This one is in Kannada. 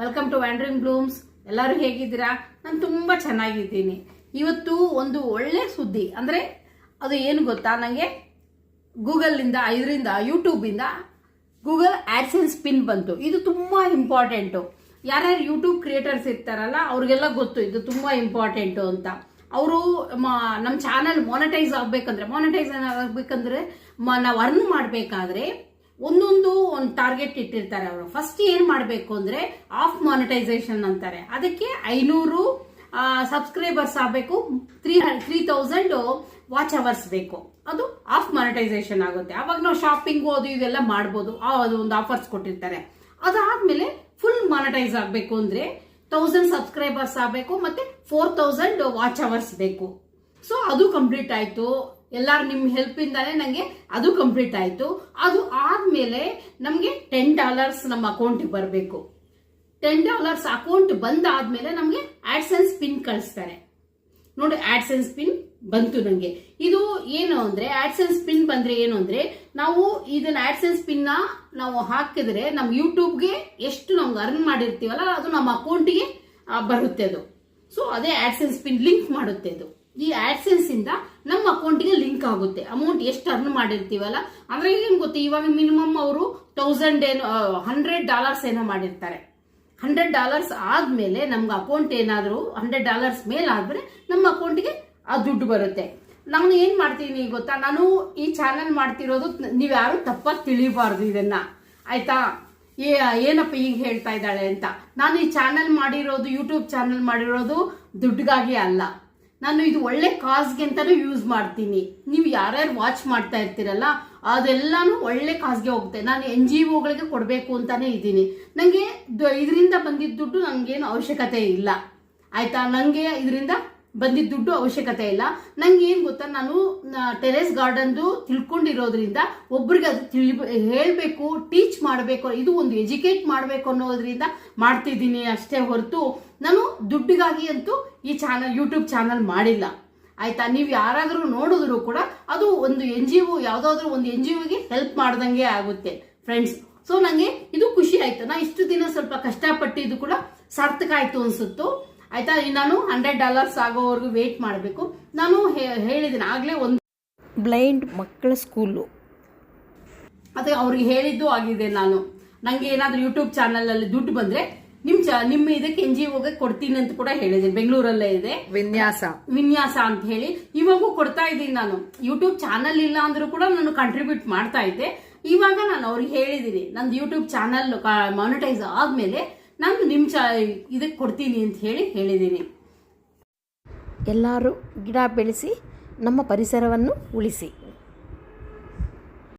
ವೆಲ್ಕಮ್ ಟು ವ್ಯಾಂಡ್ರಿಂಗ್ ಬ್ಲೂಮ್ಸ್ ಎಲ್ಲರೂ ಹೇಗಿದ್ದೀರಾ? ನಾನು ತುಂಬ ಚೆನ್ನಾಗಿದ್ದೀನಿ. ಇವತ್ತು ಒಂದು ಒಳ್ಳೆ ಸುದ್ದಿ. ಅಂದರೆ ಅದು ಏನು ಗೊತ್ತಾ? ನನಗೆ ಗೂಗಲ್ನಿಂದ ಇದರಿಂದ ಯೂಟ್ಯೂಬಿಂದ ಗೂಗಲ್ ಆಡ್ಸೆನ್ಸ್ ಪಿನ್ ಬಂತು. ಇದು ತುಂಬ ಇಂಪಾರ್ಟೆಂಟು ಯಾರ್ಯಾರು ಯೂಟ್ಯೂಬ್ ಕ್ರಿಯೇಟರ್ಸ್ ಇರ್ತಾರಲ್ಲ, ಅವ್ರಿಗೆಲ್ಲ ಗೊತ್ತು ಇದು ತುಂಬ ಇಂಪಾರ್ಟೆಂಟು ಅಂತ. ಅವರು ನಮ್ಮ ಚಾನಲ್ ಮಾನಿಟೈಸ್ ಆಗಬೇಕಂದ್ರೆ ಮಾನಿಟೈಸ್ ಆಗಬೇಕಂದ್ರೆ ನಾವು ಅರ್ನ್ ಮಾಡಬೇಕಾದ್ರೆ ಒಂದೊಂದು ಒಂದು ಟಾರ್ಗೆಟ್ ಇಟ್ಟಿರ್ತಾರೆ ಅವರು. ಫಸ್ಟ್ ಏನು ಮಾಡಬೇಕು ಅಂದರೆ ಆಫ್ ಮಾನಿಟೈಸೇಷನ್ ಅಂತಾರೆ. ಅದಕ್ಕೆ ಐನೂರು ಸಬ್ಸ್ಕ್ರೈಬರ್ಸ್ ಆಗಬೇಕು. Three three thousand watch hours ಬೇಕು. ಅದು ಆಫ್ ಮಾನಿಟೈಸೇಷನ್ ಆಗುತ್ತೆ. ಅವಾಗ ನಾವು ಶಾಪಿಂಗ್ ಅದು ಇದೆಲ್ಲ ಮಾಡ್ಬೋದು. ಅದು ಒಂದು ಆಫರ್ಸ್ ಕೊಟ್ಟಿರ್ತಾರೆ. ಅದಾದ್ಮೇಲೆ ಫುಲ್ ಮಾನಿಟೈಸ್ ಆಗಬೇಕು ಅಂದ್ರೆ ತೌಸಂಡ್ ಸಬ್ಸ್ಕ್ರೈಬರ್ಸ್ ಆಗಬೇಕು, ಮತ್ತೆ ಫೋರ್ ತೌಸಂಡ್ ವಾಚ್ ಅವರ್ಸ್ ಬೇಕು. ಸೊ ಅದು ಕಂಪ್ಲೀಟ್ ಆಯ್ತು. ಎಲ್ಲಾರು ನಿಮ್ಮ ಹೆಲ್ಪ್ ಇಂದಾನೆ ನಂಗೆ ಅದು ಕಂಪ್ಲೀಟ್ ಆಯ್ತು. ಅದು ಆದ್ಮೇಲೆ ನಮಗೆ ಟೆನ್ ಡಾಲರ್ಸ್ ನಮ್ಮ ಅಕೌಂಟಿಗೆ ಬರಬೇಕು. ಟೆನ್ ಡಾಲರ್ಸ್ ಅಕೌಂಟ್ ಬಂದಾದ್ಮೇಲೆ ನಮಗೆ ಆಡ್ಸೆನ್ಸ್ ಪಿನ್ ಕಳಿಸ್ತಾರೆ. ನೋಡಿ ಆಡ್ಸೆನ್ಸ್ ಪಿನ್ ಬಂತು ನನಗೆ ಇದು ಏನು ಅಂದ್ರೆ ಆಡ್ಸೆನ್ಸ್ ಪಿನ್ ಬಂದ್ರೆ ಏನು ಅಂದ್ರೆ, ನಾವು ಇದನ್ನ ಆಡ್ಸೆನ್ಸ್ ಪಿನ್ ನಾವು ಹಾಕಿದ್ರೆ ನಮ್ಮ ಯೂಟ್ಯೂಬ್ಗೆ ಎಷ್ಟು ನಮ್ಗೆ ಅರ್ನ್ ಮಾಡಿರ್ತೀವಲ್ಲ, ಅದು ನಮ್ಮ ಅಕೌಂಟಿಗೆ ಬರುತ್ತೆ ಅದು. ಸೊ ಅದೇ ಆಡ್ಸೆನ್ಸ್ ಪಿನ್ ಲಿಂಕ್ ಮಾಡುತ್ತೆ ಅದು. ಈ ಆಡ್ಸೆನ್ಸ್ ಇಂದ ನಮ್ಮ ಅಕೌಂಟಿಗೆ ಲಿಂಕ್ ಆಗುತ್ತೆ. ಅಮೌಂಟ್ ಎಷ್ಟು ಅರ್ನ್ ಮಾಡಿರ್ತೀವಲ್ಲ? ಅಂದ್ರೆ ಏನ್ ಗೊತ್ತೆ, ಇವಾಗ ಮಿನಿಮಮ್ ಅವರು ತೌಸಂಡ್ ಏನೋ ಹಂಡ್ರೆಡ್ ಡಾಲರ್ಸ್ ಏನೋ ಮಾಡಿರ್ತಾರೆ. ಹಂಡ್ರೆಡ್ ಡಾಲರ್ಸ್ ಆದ್ಮೇಲೆ ನಮ್ಗೆ ಅಕೌಂಟ್ ಏನಾದರೂ ಹಂಡ್ರೆಡ್ ಡಾಲರ್ಸ್ ಮೇಲೆ ಆದ್ರೆ ನಮ್ಮ ಅಕೌಂಟ್ಗೆ ಆ ದುಡ್ಡು ಬರುತ್ತೆ. ನಾನು ಏನ್ ಮಾಡ್ತೀನಿ ಗೊತ್ತಾ, ನಾನು ಈ ಚಾನಲ್ ಮಾಡ್ತಿರೋದು ನೀವು ಯಾರು ತಪ್ಪಾಗಿ ತಿಳಿಬಾರ್ದು ಇದನ್ನ. ಆಯ್ತಾ? ಏನಪ್ಪ ಈಗ ಹೇಳ್ತಾ ಇದ್ದಾಳೆ ಅಂತ. ನಾನು ಈ ಚಾನಲ್ ಮಾಡಿರೋದು ಯೂಟ್ಯೂಬ್ ಚಾನಲ್ ಮಾಡಿರೋದು ದುಡ್ಡಿಗಾಗಿ ಅಲ್ಲ. ನಾನು ಇದು ಒಳ್ಳೆ ಕಾಸ್ಗೆ ಅಂತಾನು ಯೂಸ್ ಮಾಡ್ತೀನಿ. ನೀವು ಯಾರ್ಯಾರು ವಾಚ್ ಮಾಡ್ತಾ ಇರ್ತೀರಲ್ಲ, ಅದೆಲ್ಲಾನು ಒಳ್ಳೆ ಕಾಸ್ಗೆ ಹೋಗುತ್ತೆ. ನಾನು ಎನ್ ಜಿ ಒಗಳಿಗೆ ಕೊಡಬೇಕು ಅಂತಾನೆ ಇದ್ದೀನಿ. ನನಗೆ ಇದರಿಂದ ಬಂದಿದ್ದ ದುಡ್ಡು ನನಗೇನು ಅವಶ್ಯಕತೆ ಇಲ್ಲ. ಆಯ್ತಾ? ನನಗೆ ಇದರಿಂದ ಬಂದಿದ್ದ ದುಡ್ಡು ಅವಶ್ಯಕತೆ ಇಲ್ಲ. ನಂಗೆ ಏನು ಗೊತ್ತಾ, ನಾನು ಟೆರೆಸ್ ಗಾರ್ಡನ್ದು ತಿಳ್ಕೊಂಡಿರೋದ್ರಿಂದ ಒಬ್ರಿಗೆ ಅದು ತಿಳಿ, ಹೇಳಬೇಕು ಟೀಚ್ ಮಾಡಬೇಕು, ಇದು ಒಂದು ಎಜುಕೇಟ್ ಮಾಡಬೇಕು ಅನ್ನೋದ್ರಿಂದ ಮಾಡ್ತಿದ್ದೀನಿ ಅಷ್ಟೇ ಹೊರತು ನಾನು ದುಡ್ಡಿಗಾಗಿ ಅಂತೂ ಈ ಚಾನಲ್ ಯೂಟ್ಯೂಬ್ ಚಾನಲ್ ಮಾಡಿಲ್ಲ. ಆಯ್ತಾ? ನೀವು ಯಾರಾದರೂ ನೋಡಿದ್ರು ಕೂಡ ಅದು ಒಂದು ಎನ್ ಜಿ ಒ, ಯಾವುದಾದ್ರೂ ಒಂದು ಎನ್ ಜಿ ಒಗೆ ಹೆಲ್ಪ್ ಮಾಡ್ದಂಗೆ ಆಗುತ್ತೆ ಫ್ರೆಂಡ್ಸ್ ಸೊ ನನಗೆ ಇದು ಖುಷಿ ಆಯಿತು. ನಾ ಇಷ್ಟು ದಿನ ಸ್ವಲ್ಪ ಕಷ್ಟಪಟ್ಟಿದ್ದು ಕೂಡ ಸಾರ್ಥಕ ಆಯ್ತು ಅನ್ಸುತ್ತು. ಆಯ್ತಾ? ನಾನು ಹಂಡ್ರೆಡ್ ಡಾಲರ್ಸ್ ಆಗೋವರೆಗೂ ವೇಟ್ ಮಾಡಬೇಕು. ನಾನು ಹೇಳಿದ್ದೀನಿ ಆಗಲೇ ಒಂದು ಬ್ಲೈಂಡ್ ಮಕ್ಕಳ ಸ್ಕೂಲು ಅದೇ ಅವ್ರಿಗೆ ಹೇಳಿದ್ದು ಆಗಿದೆ ನಾನು. ನನಗೆ ಏನಾದರೂ ಯೂಟ್ಯೂಬ್ ಚಾನಲಲ್ಲಿ ದುಡ್ಡು ಬಂದರೆ ನಿಮ್ಮ ಚ ನಿಮ್ಮ ಇದಕ್ಕೆ ಎನ್ ಜಿ ಒಗೆ ಕೊಡ್ತೀನಿ ಅಂತ ಕೂಡ ಹೇಳಿದ್ದೀನಿ. ಬೆಂಗಳೂರಲ್ಲೇ ಇದೆ. ವಿನ್ಯಾಸ. ವಿನ್ಯಾಸ ಅಂತ ಹೇಳಿ. ಇವಾಗೂ ಕೊಡ್ತಾ ಇದ್ದೀನಿ ನಾನು. ಯೂಟ್ಯೂಬ್ ಚಾನಲ್ ಇಲ್ಲ ಅಂದ್ರೂ ಕೂಡ ನಾನು ಕಂಟ್ರಿಬ್ಯೂಟ್ ಮಾಡ್ತಾ ಇದ್ದೆ. ಇವಾಗ ನಾನು ಅವ್ರಿಗೆ ಹೇಳಿದ್ದೀನಿ. ನಂದು ಯೂಟ್ಯೂಬ್ ಚಾನಲ್ ಮಾನಿಟೈಸ್ ಆದ್ಮೇಲೆ ನಾನು ನಿಮ್ಮ ಚ ಇದಕ್ಕೆ ಕೊಡ್ತೀನಿ ಅಂತ ಹೇಳಿ ಹೇಳಿದ್ದೀನಿ. ಎಲ್ಲರೂ ಗಿಡ ಬೆಳೆಸಿ ನಮ್ಮ ಪರಿಸರವನ್ನು ಉಳಿಸಿ.